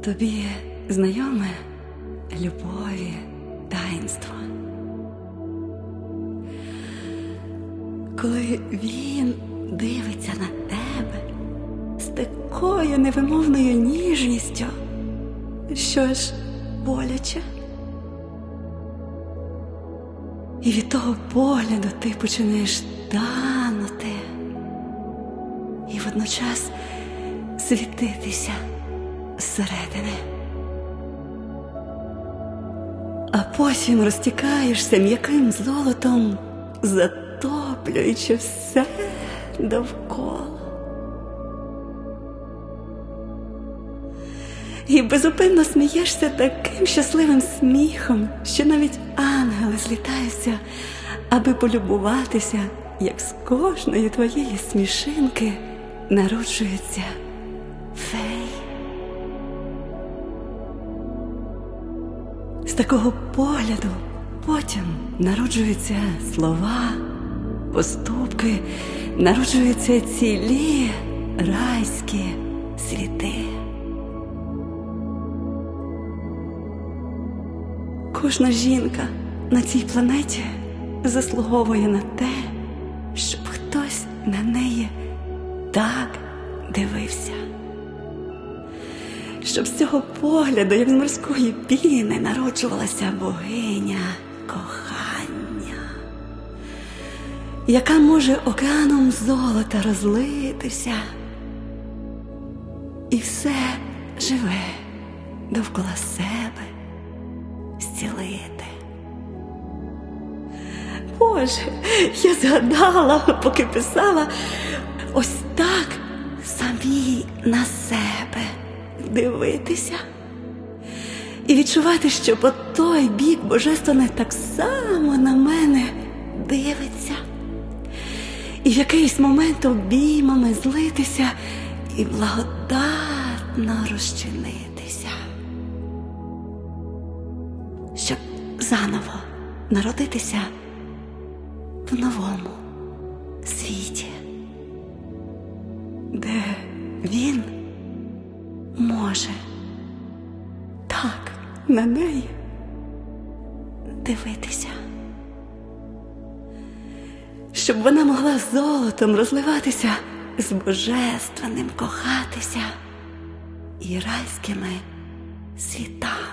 Тобі знайоме любові таїнство. Коли він дивиться на тебе з такою невимовною ніжністю, що ж боляче. І від того погляду ти починаєш танути і водночас світитися зсередини. А потім розтікаєшся м'яким золотом, затоплюючи все довкола. І безупинно смієшся таким щасливим сміхом, що навіть ангели злітаються, аби полюбуватися, як з кожної твоєї смішинки народжується фей. З такого погляду потім народжуються слова, поступки, народжуються цілі райські світи. Кожна жінка на цій планеті заслуговує на те, щоб хтось на неї так дивився. Щоб з цього погляду, як з морської піни, народжувалася богиня кохання, яка може океаном золота розлитися, і все живе довкола себе зцілити. Боже, я згадала, поки писала, ось так самі на себе дивитися і відчувати, що по той бік Божественне так само на мене дивиться. І в якийсь момент обіймами злитися і благодатно розчинитися щоб заново народитися в новому світі, може так на неї дивитися, щоб вона могла золотом розливатися з божественним кохатися і райськими світами.